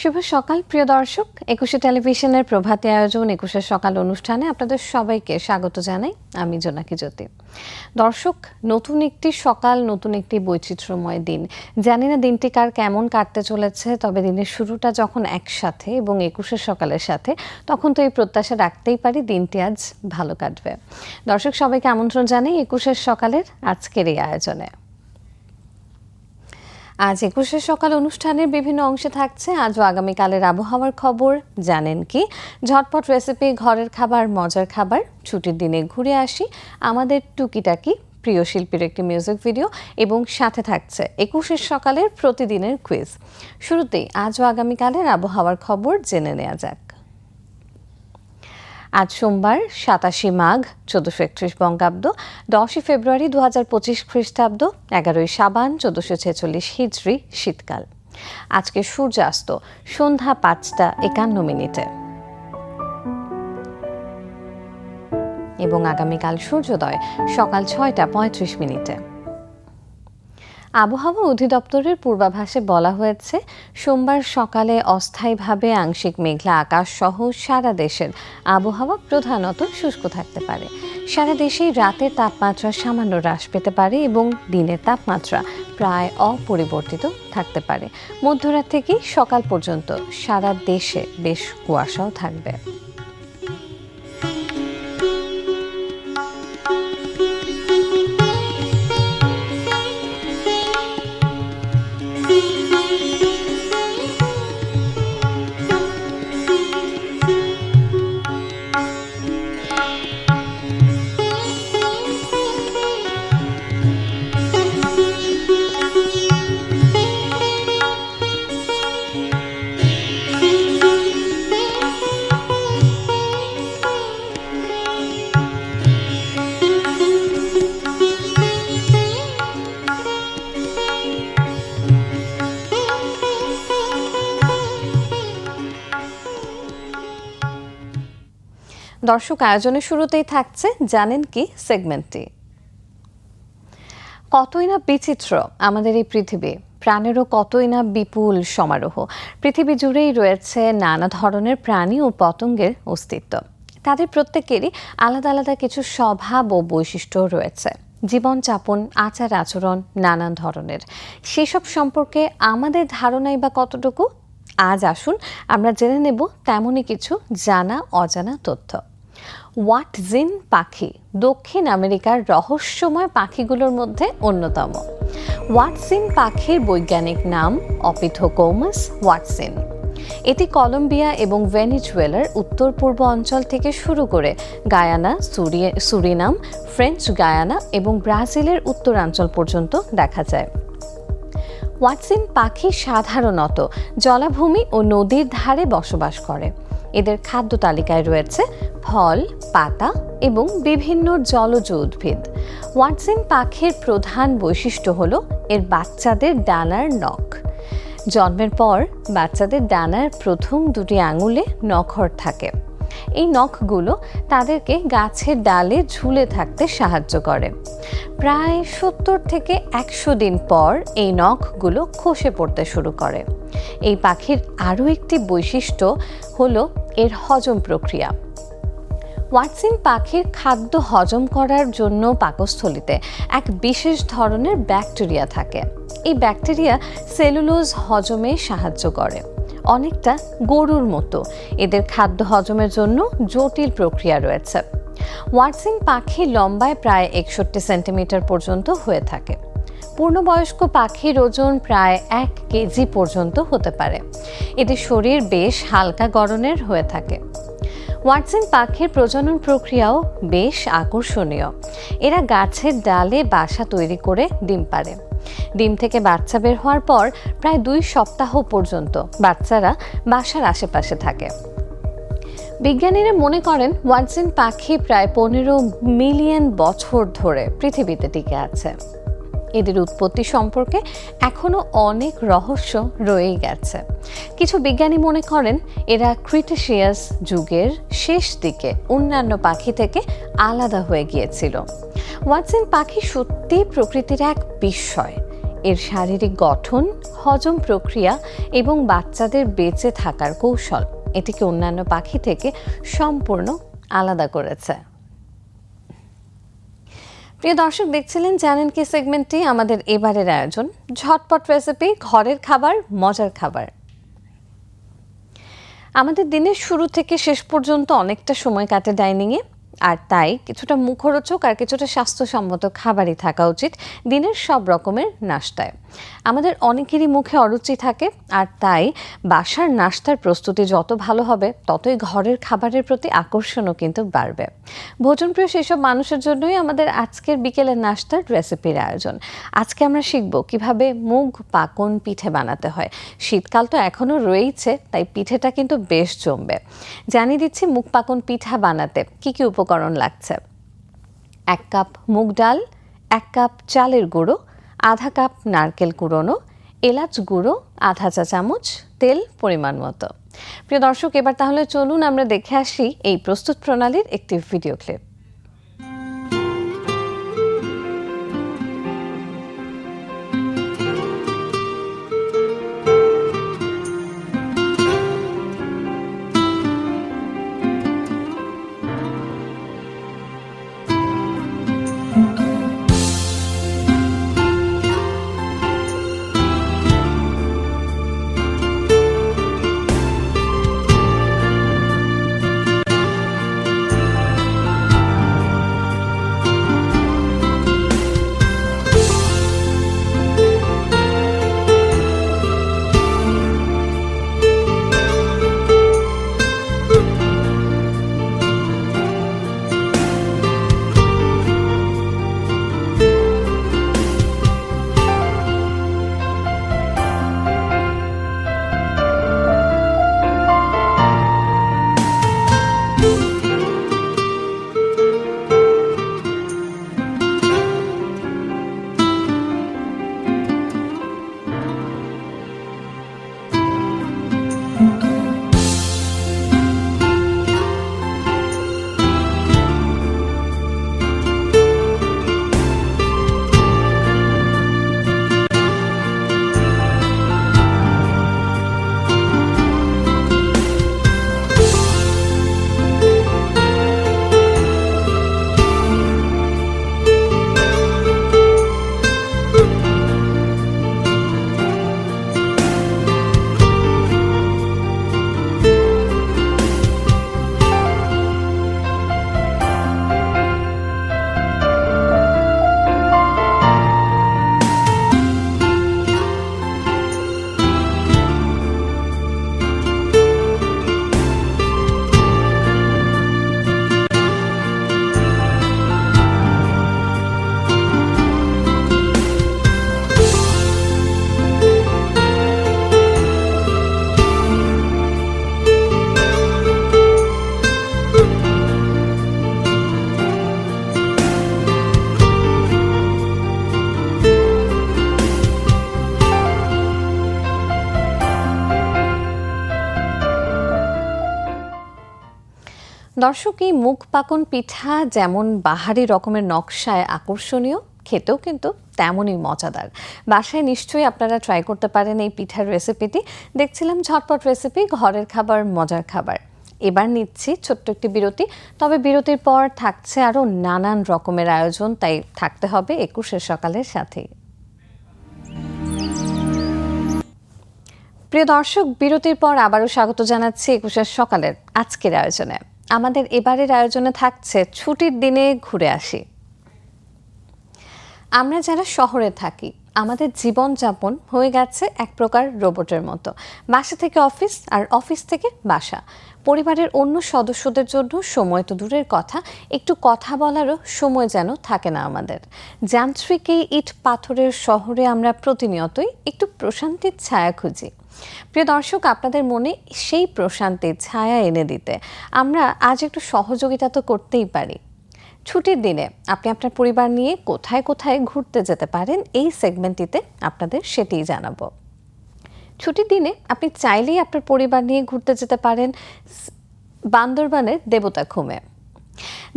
শুভ সকাল, প্রিয় দর্শক। একুশে টেলিভিশনের প্রভাতে আয়োজন একুশে সকাল অনুষ্ঠানে আপনাদের সবাইকে স্বাগত জানাই। আমি জোনাকি জ্যোতি। দর্শক, নতুন একটি সকাল, নতুন একটি বৈচিত্র্যময় দিন। জানি না দিনটি কার কেমন কাটতে চলেছে, তবে দিনের শুরুটা যখন একসাথে এবং একুশের সকালের সাথে, তখন তো এই প্রত্যাশা রাখতেই পারি দিনটি আজ ভালো কাটবে। দর্শক, সবাইকে আমন্ত্রণ জানাই একুশের সকালের আজকের এই আয়োজনে। আজ একুশে সকাল অনুষ্ঠানের বিভিন্ন অংশে থাকছে। আজ আগামীকালের আবহাওয়ার খবর। জানেন কি? ঝটপট রেসিপি ঘরের খাবার, মজার খাবার। ছুটির দিনে ঘুরে আসি। আমাদের টুকিটাকি প্রিয় শিল্পীর একটি মিউজিক ভিডিও এবং সাথে থাকছে একুশের সকালের প্রতিদিনের কুইজ শুরুতেই আজ আগামীকালের আবহাওয়ার খবর জেনে নেওয়া যাক। আজ সোমবার, সাতাশে মাঘ, চোদ্দশো একত্রিশ বঙ্গাব্দ, দশই ফেব্রুয়ারি দু হাজার পঁচিশ খ্রিস্টাব্দ, এগারোই সাবান, চোদ্দশো ছেচল্লিশ হিজড়ি শীতকাল। আজকে সূর্যাস্ত, সন্ধ্যা পাঁচটা একান্ন মিনিটে। এবং আগামীকাল সূর্যোদয় সকাল ছয়টা পঁয়ত্রিশ মিনিটে। আবহাওয়া অধিদপ্তরের পূর্বাভাসে বলা হয়েছে, সোমবার সকালে অস্থায়ীভাবে আংশিক মেঘলা আকাশ সহ সারা দেশের আবহাওয়া প্রধানত শুষ্ক থাকতে পারে। সারা দেশেই রাতের তাপমাত্রা সামান্য হ্রাস পেতে পারে এবং দিনের তাপমাত্রা প্রায় অপরিবর্তিত থাকতে পারে। মধ্যরাত থেকেই সকাল পর্যন্ত সারা দেশে বেশ কুয়াশাও থাকবে। দর্শক আয়োজনের শুরুতেই থাকছে জানেন কি সেগমেন্টটি। কতই না বিচিত্র আমাদের এই পৃথিবী, প্রাণেরও কতই না বিপুল সমারোহ। পৃথিবী জুড়েই রয়েছে নানা ধরনের প্রাণী ও পতঙ্গের অস্তিত্ব। তাদের প্রত্যেকেরই আলাদা আলাদা কিছু স্বভাব ও বৈশিষ্ট্য রয়েছে। জীবনযাপন, আচার আচরণ নানান ধরনের। সেসব সম্পর্কে আমাদের ধারণাই বা কতটুকু? আজ আসুন আমরা জেনে নেব তেমনই কিছু জানা অজানা তথ্য। ওয়াটজিন পাখি দক্ষিণ আমেরিকার রহস্যময় পাখিগুলোর মধ্যে অন্যতম। ওয়াটসিন পাখির বৈজ্ঞানিক নাম অপিথোকোমাস ওয়াটসিন এটি কলম্বিয়া এবং ভেনিজুয়েলার উত্তর পূর্ব অঞ্চল থেকে শুরু করে গায়ানা সুরিনাম, ফ্রেঞ্চ গায়ানা এবং ব্রাজিলের উত্তরাঞ্চল পর্যন্ত দেখা যায়। ওয়াটসিন পাখি সাধারণত জলাভূমি ও নদীর ধারে বসবাস করে। এদের খাদ্য তালিকায় রয়েছে ফল, পাতা এবং বিভিন্ন জলজ উদ্ভিদ। ওয়াটসিন পাখির প্রধান বৈশিষ্ট্য হল এর বাচ্চাদের ডানার নখ। জন্মের পর বাচ্চাদের ডানার প্রথম দুটি আঙুলে নখর থাকে। এই নখগুলো তাদেরকে গাছের ডালে ঝুলে থাকতে সাহায্য করে। প্রায় সত্তর থেকে একশো দিন পর এই নখগুলো খসে পড়তে শুরু করে। এই পাখির আরও একটি বৈশিষ্ট্য হলো এর হজম প্রক্রিয়া। ওয়াটসিন পাখির খাদ্য হজম করার জন্য পাকস্থলিতে এক বিশেষ ধরনের ব্যাকটেরিয়া থাকে। এই ব্যাকটেরিয়া সেলুলোজ হজমে সাহায্য করে। অনেকটা গরুর মতো। এদের খাদ্য হজমের জন্য জটিল প্রক্রিয়া রয়েছে। ওয়াটসিন পাখি লম্বায় প্রায় একষট্টি সেন্টিমিটার পর্যন্ত হয়ে থাকে। পূর্ণবয়স্ক পাখির ওজন প্রায় এক কেজি পর্যন্ত হতে পারে। এদের শরীর বেশ হালকা গড়নের হয়ে থাকে। ওয়াটসিন পাখির প্রজনন প্রক্রিয়াও বেশ আকর্ষণীয়। এরা গাছের ডালে বাসা তৈরি করে ডিম পারে ডিম থেকে বাচ্চা বের হওয়ার পর প্রায় দুই সপ্তাহ পর্যন্ত বাচ্চারা বাসার আশেপাশে থাকে। বিজ্ঞানীরা মনে করেন ওয়াটসিন পাখি প্রায় পনেরো মিলিয়ন বছর ধরে পৃথিবীতে টিকে আছে। এদের উৎপত্তি সম্পর্কে এখনও অনেক রহস্য রয়েই গেছে। কিছু বিজ্ঞানী মনে করেন, এরা ক্রিটেশিয়াস যুগের শেষ দিকে অন্যান্য পাখি থেকে আলাদা হয়ে গিয়েছিল। ওয়াটসন পাখি সত্যি প্রকৃতির এক বিস্ময়। এর শারীরিক গঠন, হজম প্রক্রিয়া এবং বাচ্চাদের বেঁচে থাকার কৌশল এটিকে অন্যান্য পাখি থেকে সম্পূর্ণ আলাদা করেছে। প্রিয় দর্শক, দেখছিলেন জানেন কি সেগমেন্টটি? আমাদের এবারের আয়োজন, ঝটপট রেসিপি, ঘরের খাবার, মজার খাবার। আমাদের দিনের শুরু থেকে শেষ পর্যন্ত অনেকটা সময় কাটে ডাইনিংয়ে। আর তাই কিছুটা মুখরোচক আর কিছুটা স্বাস্থ্যসম্মত খাবারই থাকা উচিত দিনের সব রকমের নাস্তায়। আমাদের অনেকেরই মুখে অরুচি থাকে আর তাই বাসার নাস্তার প্রস্তুতি যত ভালো হবে, ততই ঘরের খাবারের প্রতি আকর্ষণও কিন্তু বাড়বে। ভোজনপ্রিয় সেসব মানুষের জন্যই আমাদের আজকের বিকেলের নাস্তার রেসিপির আয়োজন। আজকে আমরা শিখব কীভাবে মুগ, পাকন, পিঠে বানাতে হয়। শীতকাল তো এখনও রয়েইছে, তাই পিঠেটা কিন্তু বেশ জমবে। জানিয়ে দিচ্ছি মুগ, পাকন, পিঠা বানাতে কি কি উপকরণ লাগছে। এক কাপ মুগ ডাল, এক কাপ চালের গুঁড়ো, আধা কাপ নারকেল কুড়োনো, এলাচ গুঁড়ো, আধা চা চামচ, তেল পরিমাণ মতো। প্রিয় দর্শক, এবার তাহলে চলুন আমরা দেখে আসি এই প্রস্তুত প্রণালীর একটি ভিডিও ক্লিপ। দর্শক এই মুখ পাকন পিঠা যেমন বাহারি রকমের নকশায় আকর্ষণীয়, খেতেও কিন্তু তেমনই মজাদার। বাসায় নিশ্চয়ই আপনারা ট্রাই করতে পারেন এই পিঠার রেসিপিটি দেখছিলাম ঝটপট রেসিপি ঘরের খাবার, মজার খাবার। এবার নিচ্ছি ছোট্ট একটি বিরতি, তবে বিরতির পর থাকছে আরও নানান রকমের আয়োজন, তাই থাকতে হবে একুশের সকালের সাথেই প্রিয় দর্শক, বিরতির পর আবারও স্বাগত জানাচ্ছি একুশের সকালের আজকের আয়োজনে। আমাদের এবারের আয়োজনে থাকছে ছুটির দিনে ঘুরে আসি। আমরা যারা শহরে থাকি আমাদের জীবনযাপন হয়ে গেছে এক প্রকার রোবটের মতো। বাসা থেকে অফিস আর অফিস থেকে বাসা। পরিবারের অন্য সদস্যদের জন্য সময় তো দূরের কথা, একটু কথা বলারও সময় যেন থাকে না আমাদের। যান্ত্রিক এই ইট পাথরের শহরে আমরা প্রতিনিয়তই একটু প্রশান্তির ছায়া খুঁজি। প্রিয় দর্শক, আপনাদের মনে সেই প্রশান্তির ছায়া এনে দিতে। আমরা আজ একটু সহযোগিতা তো করতেই পারি। ছুটির দিনে আপনি আপনার পরিবার নিয়ে কোথায় কোথায় ঘুরতে যেতে পারেন, এই সেগমেন্টটিতে আপনাদের সেটিই জানাব। ছুটির দিনে আপনি চাইলেই আপনার পরিবার নিয়ে ঘুরতে যেতে পারেন বান্দরবানের দেবতা খুমে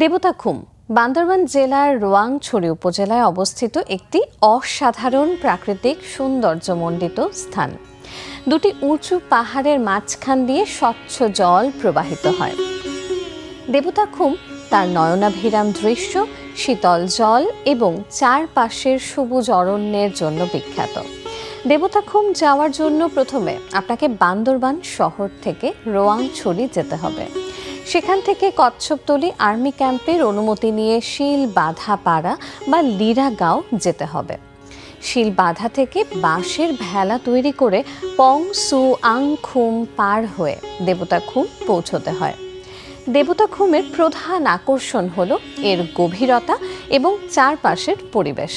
দেবতা খুম বান্দরবান জেলার রোয়াংছড়ি উপজেলায় অবস্থিত একটি অসাধারণ প্রাকৃতিক সৌন্দর্যমণ্ডিত স্থান। দুটি উঁচু পাহাড়ের মাঝখান দিয়ে স্বচ্ছ জল প্রবাহিত হয়। দেবতা খুম তার নয়নাভিরাম দৃশ্য, শীতল জল এবং চারপাশের সবুজ অরণ্যের জন্য বিখ্যাত। দেবতাখুম যাওয়ার জন্য প্রথমে আপনাকে বান্দরবান শহর থেকে রোয়াংছড়ি যেতে হবে। সেখান থেকে কচ্ছপতলি আর্মি ক্যাম্পের অনুমতি নিয়ে শিল বাধা পাড়া বা লিরাগাঁও যেতে হবে। শিল বাধা থেকে বাঁশের ভেলা তৈরি করে পং সু আং খুম পার হয়ে দেবতাখুম পৌঁছতে হয়। দেবতাখুমের প্রধান আকর্ষণ হল এর গভীরতা এবং চারপাশের পরিবেশ।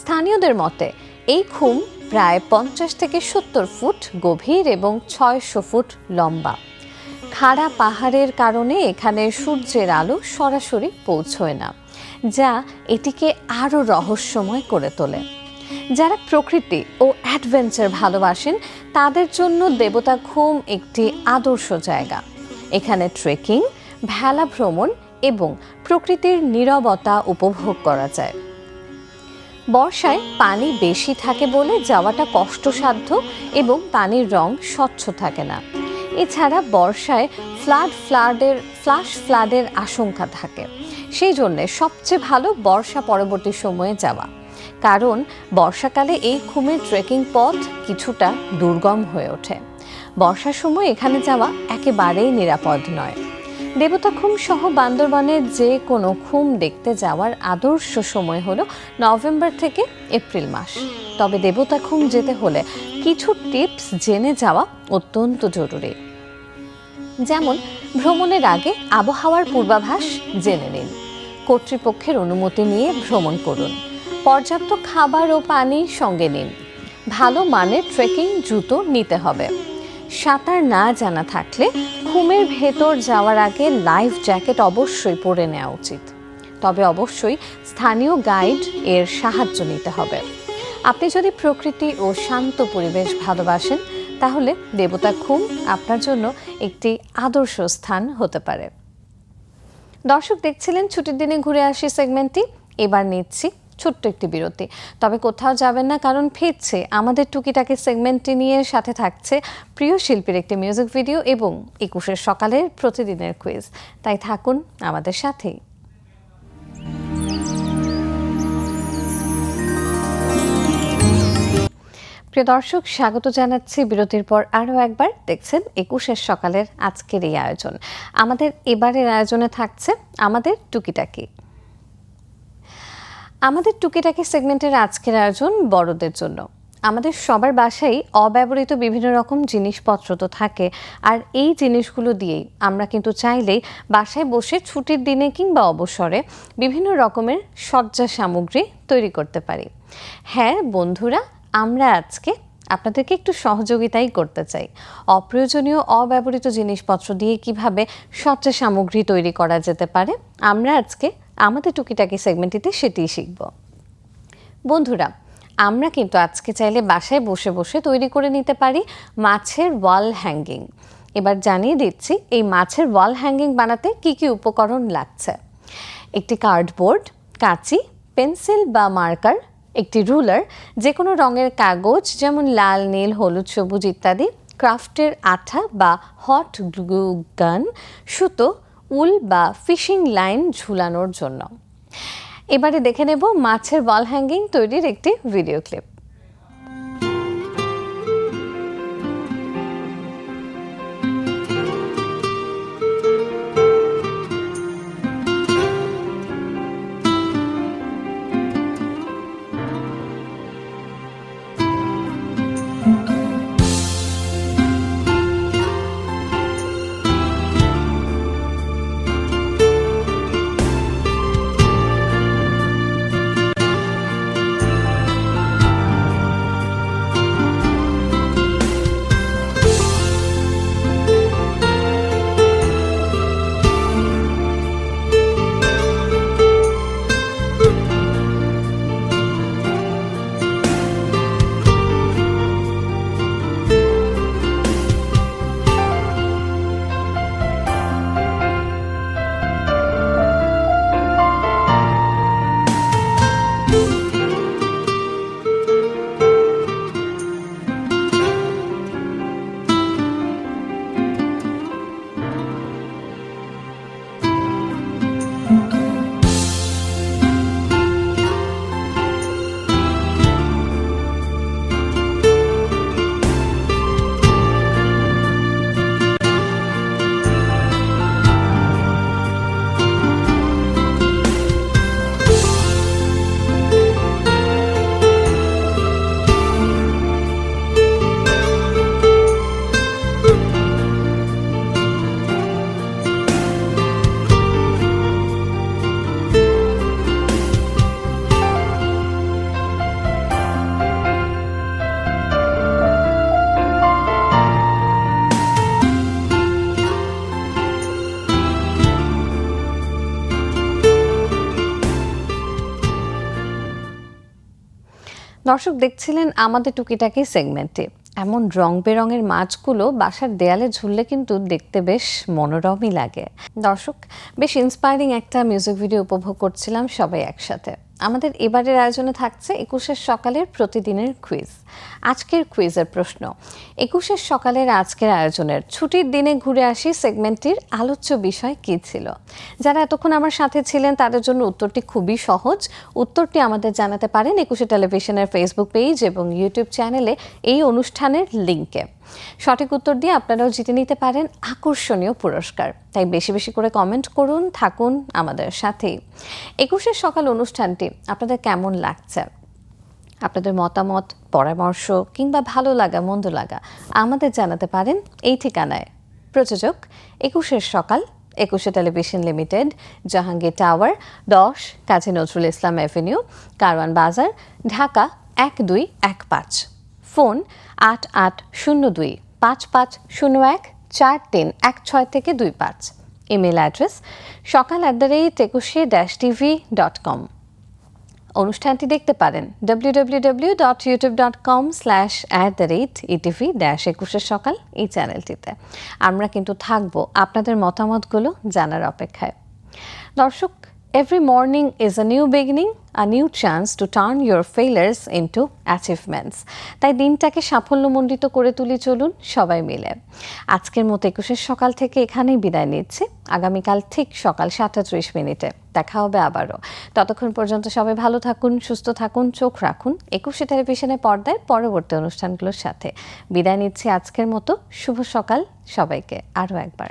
স্থানীয়দের মতে, এই খুম প্রায় পঞ্চাশ থেকে সত্তর ফুট গভীর এবং ছয়শো ফুট লম্বা। খাড়া পাহাড়ের কারণে এখানে সূর্যের আলো সরাসরি পৌঁছয় না, যা এটিকে আরও রহস্যময় করে তোলে। যারা প্রকৃতি ও অ্যাডভেঞ্চার ভালোবাসেন, তাদের জন্য দেবতা খুম একটি আদর্শ জায়গা। এখানে ট্রেকিং ভেলা ভ্রমণ এবং প্রকৃতির নীরবতা উপভোগ করা যায়। বর্ষায় পানি বেশি থাকে বলে যাওয়াটা কষ্টসাধ্য এবং পানির রং স্বচ্ছ থাকে না। এছাড়া বর্ষায় ফ্লাড ফ্লাডের ফ্লাশ ফ্লাডের আশঙ্কা থাকে। সেই জন্যে সবচেয়ে ভালো বর্ষা পরবর্তী সময়ে যাওয়া। কারণ বর্ষাকালে এই খুমের ট্রেকিং পথ কিছুটা দুর্গম হয়ে ওঠে। বর্ষার সময় এখানে যাওয়া একেবারেই নিরাপদ নয়। দেবতা খুম সহ বান্দরবানের যে কোনো খুম দেখতে যাওয়ার আদর্শ সময় হলো নভেম্বর থেকে এপ্রিল মাস। তবে দেবতা খুম যেতে হলে কিছু টিপস জেনে যাওয়া অত্যন্ত জরুরি। যেমন, ভ্রমণের আগে আবহাওয়ার পূর্বাভাস জেনে নিন। কর্তৃপক্ষের অনুমতি নিয়ে ভ্রমণ করুন। পর্যাপ্ত খাবার ও পানি সঙ্গে নিন। ভালো মানের ট্রেকিং জুতো নিতে হবে। সাঁতার না জানা থাকলে ঘুমের ভেতর যাওয়ার আগে লাইফ জ্যাকেট অবশ্যই পরে নেওয়া উচিত। তবে অবশ্যই স্থানীয় গাইড এর সাহায্য নিতে হবে। আপনি যদি প্রকৃতি ও শান্ত পরিবেশ ভালোবাসেন, তাহলে দেবতা খুম আপনার জন্য একটি আদর্শ স্থান হতে পারে। দর্শক, দেখছিলেন ছুটির দিনে ঘুরে আসি সেগমেন্টটি। এবার নিচ্ছি ছোট্ট একটি বিরতি। তবে কোথাও যাবেন না, কারণ ফিরছে। আমাদের টুকিটাকি সেগমেন্টটি নিয়ে সাথে থাকছে প্রিয় শিল্পীর একটি মিউজিক ভিডিও এবং একুশের সকালের প্রতিদিনের কুইজ। তাই থাকুন আমাদের সাথেই। প্রিয় দর্শক, স্বাগত জানাচ্ছি। বিরতির পর আরও একবার দেখছেন একুশের সকালের আজকের এই আয়োজন। আমাদের এবারের আয়োজনে থাকছে আমাদের টুকিটাকি। আমাদের টুকিটাকি সেগমেন্টের আজকের আয়োজন বড়দের জন্য। আমাদের সবার বাসায় অব্যবহৃত বিভিন্ন রকম জিনিসপত্র তো থাকে, আর এই জিনিসগুলো দিয়েই আমরা কিন্তু চাইলেই বাসায় বসে ছুটির দিনে কিংবা অবসরে বিভিন্ন রকমের সজ্জা সামগ্রী তৈরি করতে পারি। হ্যাঁ বন্ধুরা, আমরা আজকে আপনাদেরকে একটু সহযোগিতাই করতে চাই। অপ্রয়োজনীয় অব্যবহৃত জিনিসপত্র দিয়ে কীভাবে সজ্জা সামগ্রী তৈরি করা যেতে পারে, আমরা আজকে আমাদের টুকিটাকি সেগমেন্টটিতে সেটিই শিখব। বন্ধুরা, আমরা কিন্তু আজকে চাইলে বাসায় বসে বসে তৈরি করে নিতে পারি মাছের ওয়াল হ্যাঙ্গিং এবার জানিয়ে দিচ্ছি, এই মাছের ওয়াল হ্যাঙ্গিং বানাতে কি কি উপকরণ লাগছে। একটি কার্ডবোর্ড কাঁচি, পেন্সিল বা মার্কার, একটি রুলার যে কোনো রঙের কাগজ যেমন লাল, নীল, হলুদ, সবুজ ইত্যাদি, ক্রাফটের আঠা বা হট গ্লু গান সুতো উল বা ফিশিং লাইন ঝুলানোর জন্য। এবারে দেখে নেব মাছের বল হ্যাঙ্গিং তৈরির একটি ভিডিও ক্লিপ। দর্শক দেখছিলেন আমাদের টুকিটাকি সেগমেন্টে। এমন রং বেরঙের মাছগুলো বাসার দেয়ালে ঝুললে কিন্তু দেখতে বেশ মনোরমই লাগে। দর্শক, বেশ ইন্সপায়ারিং একটা মিউজিক ভিডিও উপভোগ করছিলাম সবাই একসাথে। আমাদের এবারের আয়োজনে থাকছে একুশের সকালের প্রতিদিনের কুইজ আজকের কুইজের প্রশ্ন। একুশের সকালের আজকের আয়োজনের ছুটির দিনে ঘুরে আসি সেগমেন্টটির আলোচ্য বিষয় কী ছিল? যারা এতক্ষণ আমার সাথে ছিলেন, তাদের জন্য উত্তরটি খুবই সহজ। উত্তরটি আমাদের জানাতে পারেন একুশে টেলিভিশনের ফেসবুক পেজ এবং ইউটিউব চ্যানেলে এই অনুষ্ঠানের লিঙ্কে সঠিক উত্তর দিয়ে আপনারাও জিতে নিতে পারেন আকর্ষণীয় পুরস্কার। তাই বেশি বেশি করে কমেন্ট করুন, থাকুন আমাদের সাথেই। একুশের সকাল অনুষ্ঠানটি আপনাদের কেমন লাগছে? আপনাদের মতামত, পরামর্শ কিংবা ভালো লাগা, মন্দ লাগা আমাদের জানাতে পারেন এই ঠিকানায়। প্রযোজক, একুশের সকাল, একুশে টেলিভিশন লিমিটেড, জাহাঙ্গীর টাওয়ার, দশ, কাজী নজরুল ইসলাম অ্যাভিনিউ, কারওয়ান বাজার, ঢাকা এক দুই এক পাঁচ। ফোন আট আট শূন্য দুই, পাঁচ পাঁচ শূন্য এক, চার তিন এক ছয় থেকে দুই পাঁচ। Email address Sokal at the rate Ekushe dash TV dot com. অনুষ্ঠানটি দেখতে পারেন www.youtube.com dot YouTube dot com slash at the rate ETV dash একুশের সকাল এই চ্যানেলটিতে। আমরা কিন্তু থাকব আপনাদের মতামতগুলো জানার অপেক্ষায়। দর্শক every morning is a new beginning a new chance to turn your failures into achievements তাই দিনটাকে সাফল্যমণ্ডিত করে তুলি চলুন সবাই মিলে। আজকের মতো একুশের সকাল থেকে এখানেই বিদায় নিচ্ছি। আগামীকাল ঠিক সকাল সাতটা ত্রিশ মিনিটে দেখা হবে আবারও। ততক্ষণ পর্যন্ত সবাই ভালো থাকুন, সুস্থ থাকুন, চোখ রাখুন। একুশে টেলিভিশনের পর্দায় পরবর্তী অনুষ্ঠানগুলোর সাথে। বিদায় নিচ্ছি আজকের মতো। শুভ সকাল সবাইকে আরও একবার।